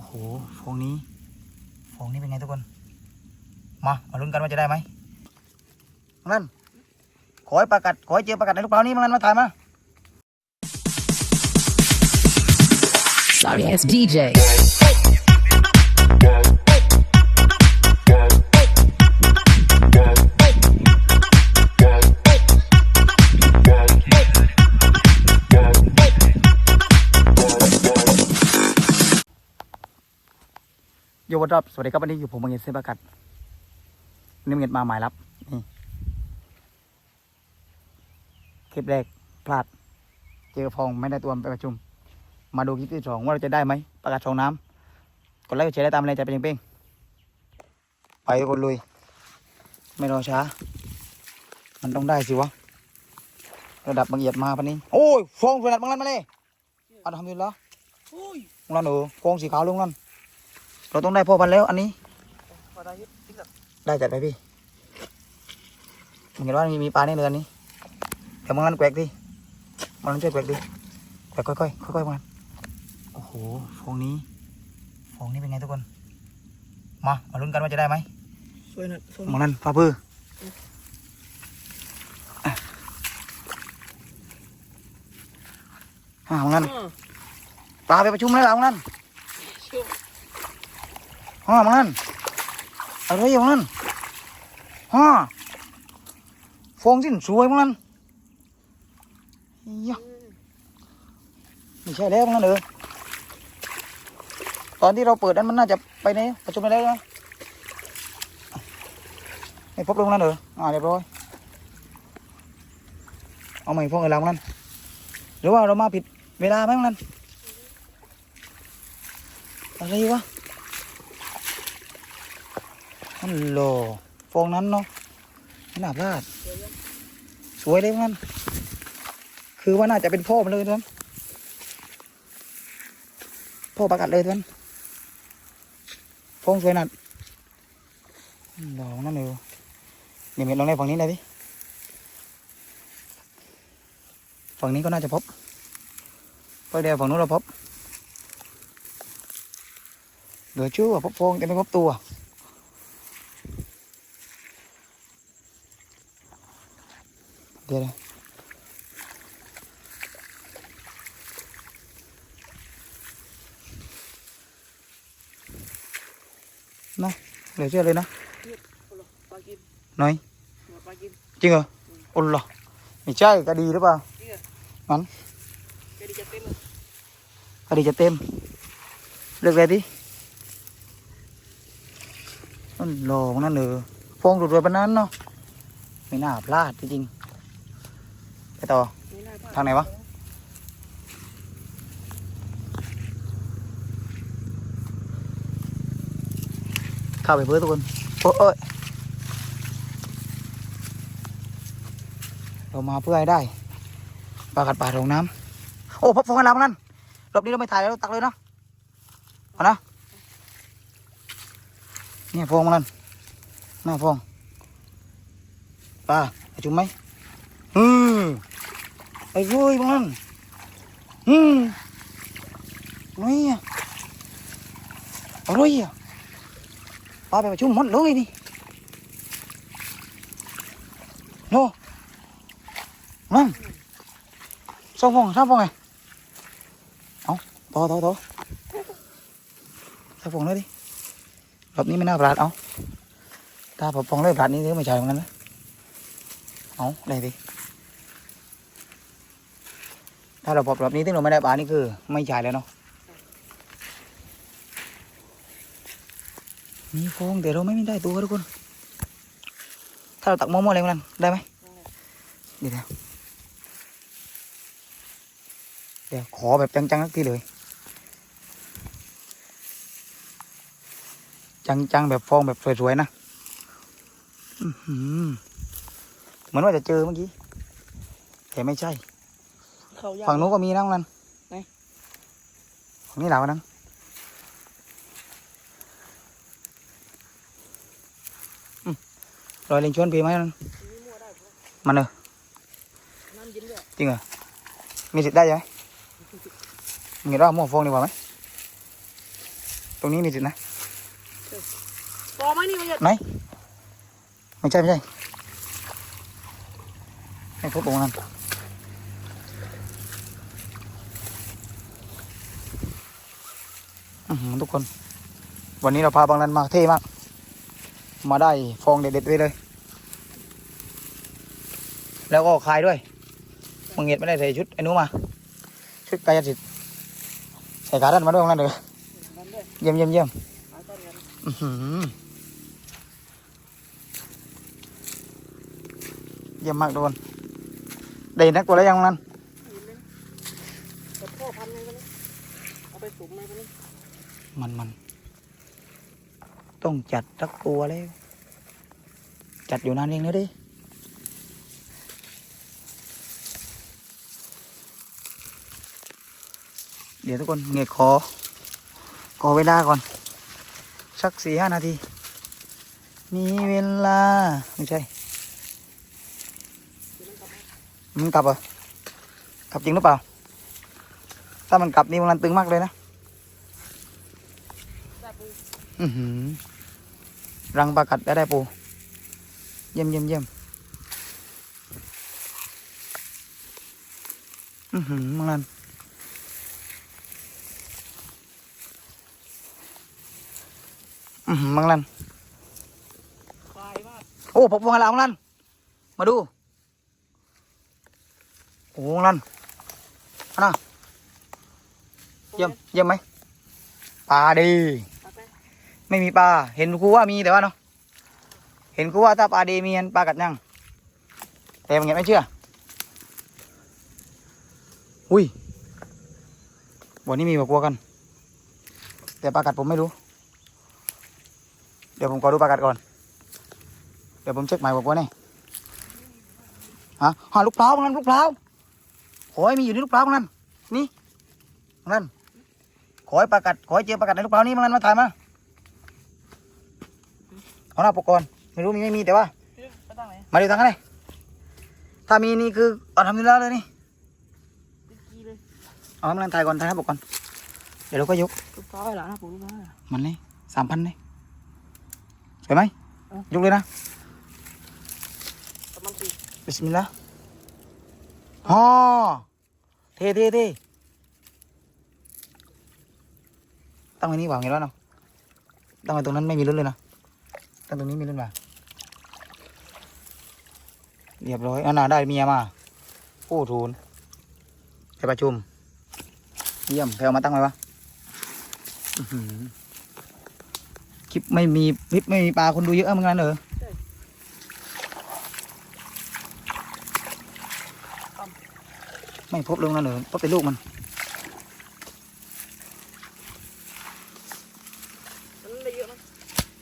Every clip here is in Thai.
อ้โหฟองนี้ฟองนี้เป็นไงทุกคน มา มาลุ้นกันว่าจะได้ไหมนั่นขอให้ประกาศขอให้เจอประกาศในลูกเปล่านี้มันมาถ่ายมา Sorry it's DJ. วัดรับสวัสดีครับวันนี้อยู่ผมบังเงินเซประกาศนี่บังเงินมาหมายรับนี่คลิปแรกพลาด เจอฟองไม่ได้ตัวไปประชุม มาดูคลิปที่สองว่าเราจะได้ไหมประกาศสองน้ำกดไลค์กดแชร์ได้ตามอะไรใจเป็นเป้งๆไปทุกคนลุย ไม่รอช้า มันต้องได้สิวะระดับบางเอียดมาพันนี้โอ้ยฟองสวยนัดบางนันมาเลยอัลฮัมดุลิลละบางนันเออฟองสีขาวลุงนัน เราต้องได้พ่อพันธุ์แล้วอันนี้ได้จัดไปพี่มึงเห็นว่ามีมีปลาในเรือนี้เดี๋ยวมึงนั่นแกวกดิมึงนั่นช่วยแกวกดิแกวกค่อยๆค่อยๆมึงนั่นโอ้โหฟองนี้ฟองนี้เป็นไงทุกคนมามาลุ้นกันว่าจะได้ไหมสวยนะสวยมึงนั่นฟ้าพื้ออ่ามึงนั่นอ่าปลาไปประชุมแล้วเหรอมึงนั่นชื่อ ฮ่ามึงนั่นอะไรอยู่มึงนั่นฮ่าฟองสิ้นสวยมึงนั่นยะไม่ใช่แล้วมึงนั่นเออตอนที่เราเปิดนั้นมันน่าจะไปไหนประชุมไปแล้วนะไม่พบลงนั่นเอออ่าเรียบร้อยเอาใหม่ฟองเออแล้วมึงนั่นหรือว่าเรามาผิดเวลาไหมนั่นอะไรวะ ฮัลโหลฟองนั้นเนาะไม่น่าพลาด สวยเลยมัน คือว่าน่าจะเป็นพ่อมันเลยท่านพ่อประกาศเลยท่านฟองสวยนัดดอกนั่นเองนี่เม็ดลองในฝั่งนี้เลยดิฝั่งนี้ก็น่าจะพบไปเดียวฝั่งนู้นเราพบเหลือชั่วพบฟองแต่ไม่พบตัว เดี๋ยวนะนะเหลือเชื่อเลยนะปลากินหน่อยปลากินจริงเหรอโอ้ล่ะ ไม่ใช่ก็ดีหรือเปล่าแกดีจะเต้นเลยก็ดีจะเต็มเลือกเลยดินั่นโลงนั่นเออฟองดูดรวทางไหนวะ เข้าไปเพื่อทุกคนโอ้เอ้ยเรามาเพื่อให้ได้ปลากัดป่าลงน้ำโอ้พบฟองกันแล้วนั่นรอบนี้เราไม่ถ่ายแล้วตักเลยเนาะเอานะเนี่ยฟองมันนั่นหน้าฟองปลาไปจุ่มไหม เว้ยมันอืมไม่อร่อยอะปลาไปประชุมหมดเลยนี่โน่นั่นสองฟองสามฟองไงเอาต่อต่อต่อสามฟองเลยดิรอบนี้ไม่น่าพลาดเอาถ้าผมฟองเลยพลาดนี่ถือไม่ใช่เหมือนกันนะเอาได้ดิ ถ้าเราพบรอบนี้ที่เราไม่ได้ปลานี่คือ ไม่ใช่แล้วเนาะมีฟองแต่เราไม่ได้ตัวทุกคน ถ้าเราตักมั่วๆอะไรมันได้ไหมเดี๋ยวเดี๋ยวขอแบบจังๆสักทีเลยจังๆแบบฟองแบบสวยๆนะเหมือนว่าจะเจอเมื่อกี้แต่ไม่ใช่ เขายาวฝั่งนู้นก็มีนะมันไหน ฝั่งนี้เหล่านั้นอืมรอยเล็งชวนปีไหมนั่นนี่มั่วได้ปะมันเนอะน้ำเย็นด้วยจริงเหรอมีสิทธิ์ได้ใช่ไหมมึงเห็นว่ามั่วฟองดีกว่าไหมตรงนี้มีสิทธิ์นะปอไหมนี่มันจะไหนไม่ใช่ไม่ใช่ไม่พบตรงนั้นอื้อหือ ทุกคน วันนี้เราพาบางนันมาเท่มาก มาได้ฟองเด็ดๆไปเลย แล้วก็คายด้วยมึงเห็ดไม่ได้ใส่ชุดไอ้นู้มา ชุดกายสิทธิ์ใส่ขาดันมาด้วยของนั้นเด้อนั่นด้วยเยี่ยมเยี่ยมเยี่ยมเยี่ยมมากโดนได้นักตัวแล้วยังนั้นเห็นไหมแต่พ่อพันเลยกันเอาไปสุ่มเลยกันนี่ มันมันต้องจัดสักตัวแล้ว จัดอยู่นานเองนะดิเดี๋ยวทุกคนเงยขอขอเวลาก่อน สักสี่ห้านาที มีเวลา ไม่ใช่ มันกลับเหรอกลับจริงหรือเปล่า ถ้ามันกลับนี่มันตึงมากเลยนะ อือหือรังปลากัดได้ได้ปู เยี่ยมเยี่ยมเยี่ยมอือหือมังนันอือหือมังนันโอ้พบวงอะไรมังนัน มาดู โอ้มังนันน่ะเยี่ยมเยี่ยมไหมปลาดี ไม่มีปลา เห็นครูว่ามีแต่ว่าเนาะ เห็นครูว่าถ้าปลาเดมีอันปลากัดยังแต่มันเงี้ยไม่เชื่อ อุ้ยวันนี้มีบอกวัวกัน แต่ปลากัดผมไม่รู้ เดี๋ยวผมขอดูปลากัดก่อน เดี๋ยวผมเช็คใหมายบอกวัวแน่ฮะหาลูกเปล่านั่นลูกเปล่าขอให้มีอยู่ในลูกเปล่านั่นนี่นั่นขอให้ปลากัดขอให้เจอปลากัดในลูกเปล่านี่มันมาถ่ายมา เอาหน้าปกก่อนไม่รู้มีไม่มีแต่ว่าเฮ้ยไปตั้งไหนมาดูทางกันเลยถ้ามีนี่คือเอาทำนี่แล้วเลยนี่ดิกีเลยเอากำลังถ่ายก่อนถ่ายหน้าปกก่อน เดี๋ยวเราก็ยกลูกฟ้าไปหลังนะผมลูกฟ้ามันนี่สามพันนี่สวยไหมเอายกเลยนะประมาณสี่บิสมิลลาห์ฮ่อเท่เท่เท่ตั้งไว้นี่หว่าไงแล้วเนาะตั้งไว้ตรงนั้นไม่มีรุ่นเลยนะ ตั้งตรงนี้มีรุ่นมาเรียบร้อยอันน่ะได้เมียมาผู้ทูลไปประชุม เยี่ยมใครเอามาตั้งไว้วะคลิปไม่มีคลิปไม่มีปลาคนดูเยอะเหมือนกันเหรอไม่พบลงนั่นเหรอพบแต่ลูกมัน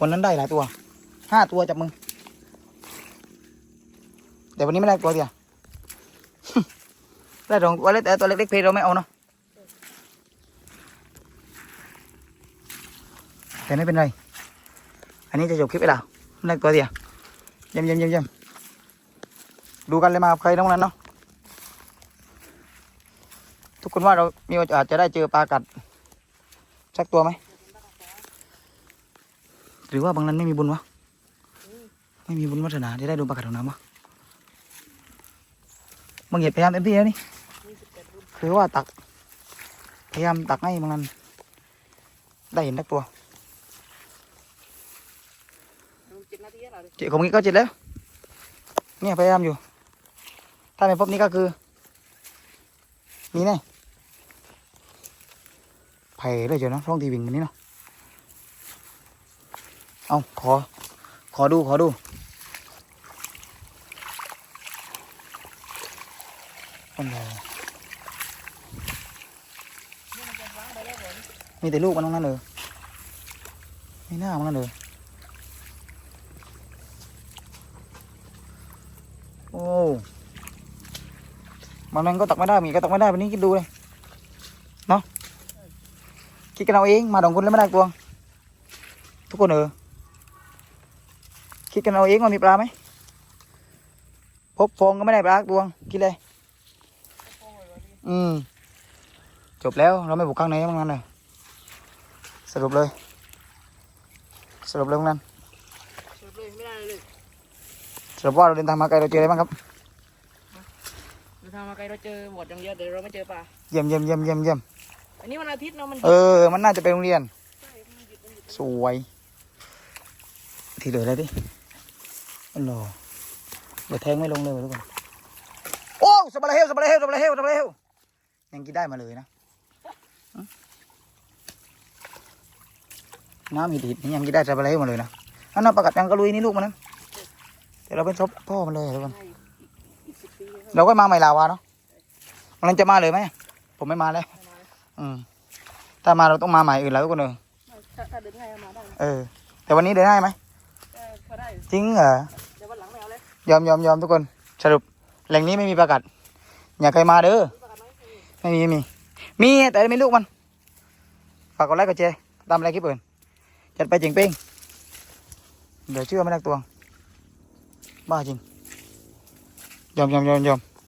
วันนั้นได้หลายตัว ห้าตัวจับมือแต่วันนี้ไม่ได้ตัวเดียวได้สองตัวเล็กแต่ตัวเล็กๆเพลเราไม่เอาเนาะแต่ไม่เป็นไร อันนี้จะจบคลิปไปแล้วไม่ได้ตัวเดียวเยี่ยมเยี่ยมเยี่ยมเยี่ยมดูกันเลยมาใครน้องนั้นเนาะทุกคนว่าเรามีโอกาสจะได้เจอปลากัดสักตัวไหม หรือว่าบางนั้นไม่มีบุญวะ ไม่มีบุญวัฒนาที่ได้ดูปลากัดของน้ำวะบางเหยียดพยายามเต็มที่แล้วนี่มีสิบแปดรุ่นคือว่าตัก พยายามตักให้บางนั้นได้เห็นสักตัวเจ็ดของนี้ก็เจ็ดแล้ว เนี่ยพยายามอยู่ ถ้าไม่พบนี้ก็คือ นี่แน่ไผ่เลยเจ้าเนาะช่องทีวิ่งแบบนี้เนาะเอาขอ ขอดู ขอดู โอ้โหมีแต่ลูกมันตรงนั้นเลยไม่น่ามันนั่นเลยโอ้มันมันก็ตักไม่ได้มีก็ตักไม่ได้วันนี้คิดดูเลยเนาะคิดกันเอาเองมาดองคนแล้วไม่ได้ตวงทุกคนเออคิดกันเอาเองว่ามีปลาไหมพบฟองก็ไม่ได้ปลาตวงคิดเลย อืม จบแล้วเราไม่บุกข้างในบ้างนั้นเลยสรุปเลย สรุปเลยพวกนั้นสรุปเลยไม่ได้เลยสรุปว่าเราเดินทางมาไกลเราเจออะไรบ้างครับเราทางมาไกลเราเจอหมดอย่างเดียวเดี๋ยวเราไม่เจอปลาเยี่ยมเยี่ยมเยี่ยมเยี่ยมเยี่ยมอันนี้วันอาทิตย์เนาะมันเออ มันน่าจะเป็นโรงเรียนใช่มันหยุดมันหยุดสวย ที่เหลืออะไรดิอันรอเดี๋ยวแทงไม่ลงเลยว่ะทุกคนโอ้สบายเฮลสบายเฮลสบายเฮลสบายเฮล ยังกินได้มาเลยนะอืมน้ำหิดหิดนี่ยังกินได้สบายเฮลมาเลยนะอันนั้นประกาศยังกระลุยนี่ลูกมันนั้นแต่เราเป็นซบพ่อมันเลยทุกคนใช่อีกสิบปีครับเราก็มาใหม่ลาวาเนาะวันนั้นจะมาเลยไหมผมไม่มาแล้วไม่มาอืมถ้ามาเราต้องมาใหม่อื่นแล้วทุกคนเลยถ้าถ้าเดินง่ายเอามาได้นะเออ แต่วันนี้เดินได้ไหมเออพอได้อยู่จริงเหรอเดี๋ยววันหลังไม่เอาเลยยอมยอมยอมทุกคน สรุปแหล่งนี้ไม่มีประกาศอย่าใครมาเด้อมีประกัน ไม่มีไม่มี มีแต่ไม่ลูกมัน ฝากกดไลค์กดแชร์ตามอะไรคลิปอื่น จัดไปจริงเป้งเดี๋ยวเชื่อไม่ได้ตัวง บ้าจริง ยอมยอมยอมยอม